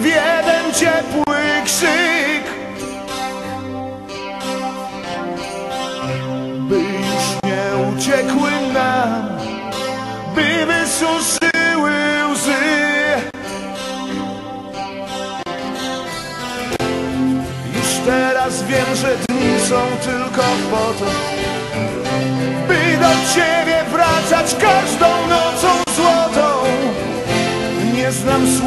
W jeden ciepły krzyk. By już nie uciekły nam By wysuszyły łzy. Już teraz wiem, że dni są tylko po to By do ciebie wracać każdą nocą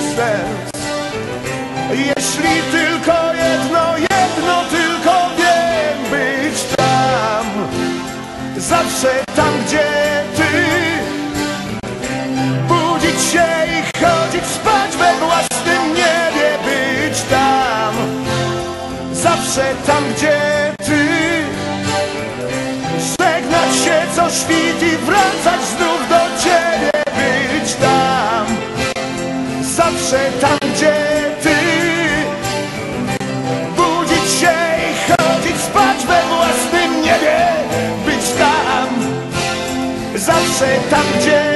sens Jeśli tylko jedno, jedno tylko wiem Być tam, zawsze tam, gdzie ty. Budzić się i chodzić spać we własnym niebie Być tam, zawsze tam gdzie ty. Żegnać się co świt i wracać znów zawsze tam gdzie ty Budzić się i chodzić spać we własnym niebie Być tam, zawsze tam gdzie